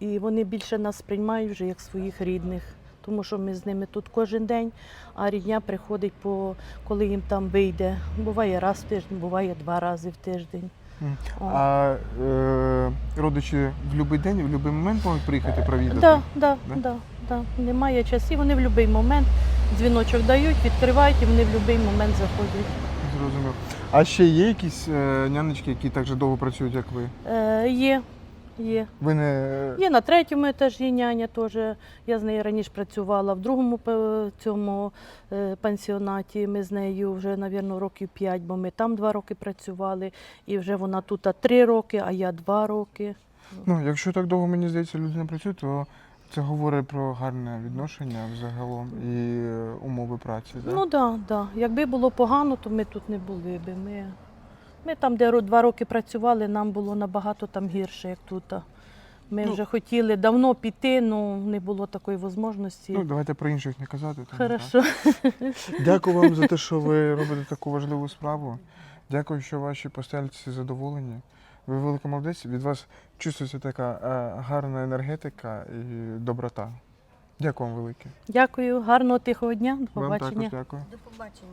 І вони більше нас сприймають вже як своїх рідних, тому що ми з ними тут кожен день, а рідня приходить по коли їм там вийде. Буває раз в тиждень, буває два рази в тиждень. О. А е, родичі в будь-який день, в будь-який момент можуть приїхати провідати? Да, да, Да? да, да. Немає часів, вони в будь-який момент дзвіночок дають, відкривають і вони в будь-який момент заходять. Зрозумів. А ще є якісь е, нянечки, які так же довго працюють, як ви? Е, є, є. Ви не Є на третьому етажі няня теж. Я з нею раніше працювала в другому цьому е, пансіонаті. Ми з нею вже, мабуть, років п'ять, бо ми там два роки працювали, і вже вона тут три роки, а я два роки. ну, якщо так довго мені здається, людина працює, то це говорить про гарне відношення взагалом і умови праці. Да? Ну так, да, да. якби було погано, то ми тут не були би. Ми, ми там, де два роки працювали, нам було набагато там гірше, як тут. Ми Ну. вже хотіли давно піти, але не було такої можливості. Ну, давайте про інших не казати. тому Хорошо. так. Дякую вам за те, що ви робите таку важливу справу. Дякую, що ваші постельці задоволені. Ви велика молодець. Від вас чувствується така е, гарна енергетика і доброта. Дякую вам велике. Дякую, гарного тихого дня, до Вам побачення. також дякую. До побачення.